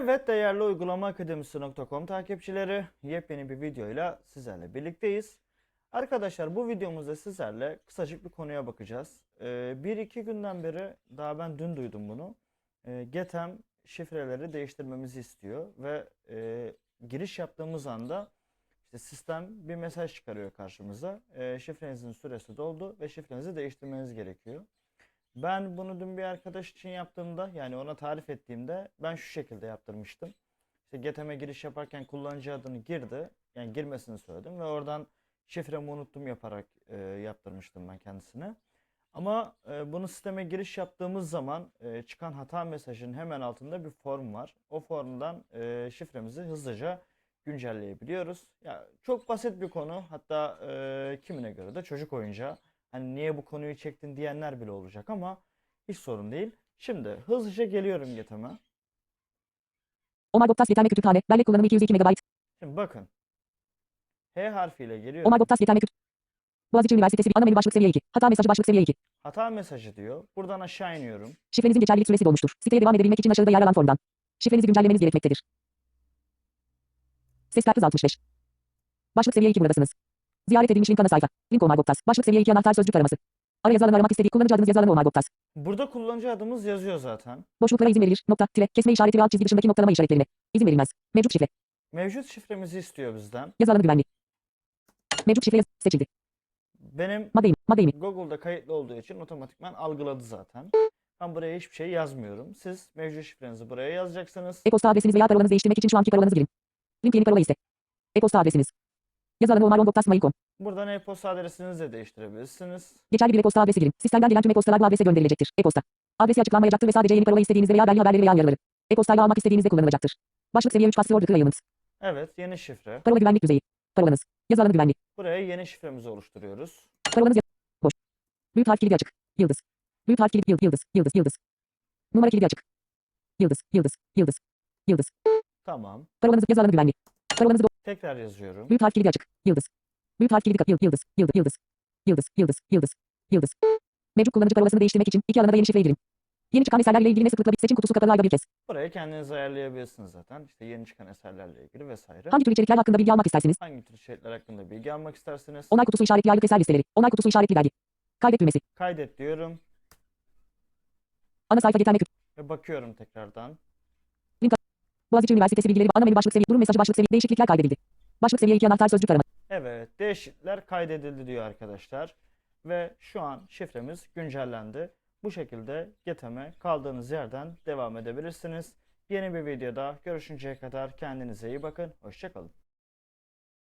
Evet değerli uygulama akademisi.com takipçileri yepyeni bir videoyla sizlerle birlikteyiz. Arkadaşlar bu videomuzda sizlerle kısacık bir konuya bakacağız. Ee, bir iki günden beri daha ben dün duydum bunu. Ee, Getem şifreleri değiştirmemizi istiyor ve e, giriş yaptığımız anda işte sistem bir mesaj çıkarıyor karşımıza. Ee, şifrenizin süresi doldu ve şifrenizi değiştirmeniz gerekiyor. Ben bunu dün bir arkadaş için yaptığımda yani ona tarif ettiğimde ben şu şekilde yaptırmıştım. İşte GTM'e giriş yaparken kullanıcı adını girdi. Yani girmesini söyledim ve oradan şifremi unuttum yaparak e, yaptırmıştım ben kendisine. Ama e, bunu sisteme giriş yaptığımız zaman e, çıkan hata mesajının hemen altında bir form var. O formdan e, şifremizi hızlıca güncelleyebiliyoruz. Ya çok basit bir konu. Hatta e, kimine göre de çocuk oyuncağı. Hani niye bu konuyu çektin diyenler bile olacak ama hiç sorun değil. Şimdi hızlıca geliyorum GTM'e. Omar Goptas yeterme kütüphane. Bellek kullanımı 202 MB. Şimdi bakın. H harfiyle geliyorum. Omar Goptas yeterme kütüphane. Boğaziçi Üniversitesi ana menü başlık seviye 2. Hata mesajı başlık seviye 2. Hata mesajı diyor. Buradan aşağı iniyorum. Şifrenizin geçerlilik süresi dolmuştur. Siteye devam edebilmek için aşağıda yer alan formdan. Şifrenizi güncellemeniz gerekmektedir. Ses kart hız 65. Başlık seviye 2 buradasınız. Ziyaret edilmiş link ana sayfa. Link Omar Goptas. Başlık seviye 2 anahtar sözcük araması. Ara yazı alanı aramak istediği kullanıcı adınız yazı alanı Omar Goptas. Burada kullanıcı adımız yazıyor zaten. Boşluklara izin verilir. Nokta, tire, kesme işareti ve alt çizgi dışındaki noktalama işaretlerine. İzin verilmez. Mevcut şifre. Mevcut şifremizi istiyor bizden. Yazı alanı güvenli. Mevcut şifre yaz- seçildi. Benim. Madde imi. Google'da kayıtlı olduğu için otomatikman algıladı zaten. Ben buraya hiçbir şey yazmıyorum. Siz mevcut şifrenizi buraya yazacaksınız. E-posta adresiniz veya parolanızı değiştirmek için şu anki parolanızı girin. Link yeni parola iste. E-posta adresiniz. Yazı alanı omarongoptas.mail.com. Buradan e-posta adresinizi de değiştirebilirsiniz. Geçerli bir e-posta adresi girin. Sistemden gelen tüm e-postalar bu adrese gönderilecektir. E-posta. Adresi açıklanmayacaktır ve sadece yeni parola istediğinizde veya belge haberleri veya uyarıları. E-postayla almak istediğinizde kullanılacaktır. Başlık seviye 3 password yayınız. Evet yeni şifre. Parola güvenlik düzeyi. Parolanız. Yazı alanı güvenlik. Buraya yeni şifremizi oluşturuyoruz. Parolanız boş. Büyük harf kilidi açık. Yıldız. Büyük harf kilidi yıldız yıldız yıldız yıldız. Numara kilidi açık. Yıldız yıldız yıldız yıldız. Tamam. Parolanız yazı alanı güvenlik. Parolanızı Tekrar yazıyorum. Büyük harf kilidi açık. Yıldız. Büyük harf kilidi. Yıldız. Yıldız. Yıldız. Yıldız. Yıldız. Yıldız. Yıldız. Mevcut kullanıcı parolasını değiştirmek için iki alana da yeni şifre girin. Yeni çıkan eserlerle ilgili ne sıklıkla bir seçim kutusu kapalı ayda bir kez. Burayı kendiniz ayarlayabilirsiniz zaten. İşte yeni çıkan eserlerle ilgili vesaire. Hangi tür içerikler hakkında bilgi almak istersiniz? Hangi tür içerikler hakkında bilgi almak isterseniz Onay kutusu işaretli aylık eser listeleri. Onay kutusu işaretli dergi. Kaydet düğmesi. kaydet diyorum Ana sayfa getirme kütü. ve bakıyorum tekrardan. Boğaziçi Üniversitesi bilgileri ana menü başlık seviye. Durum mesajı başlık seviye. Değişiklikler kaydedildi. Başlık seviye 2 anahtar sözcük arama. Evet, değişiklikler kaydedildi diyor arkadaşlar. Ve şu an şifremiz güncellendi. Bu şekilde GTM'e kaldığınız yerden devam edebilirsiniz. Yeni bir videoda görüşünceye kadar kendinize iyi bakın. Hoşçakalın.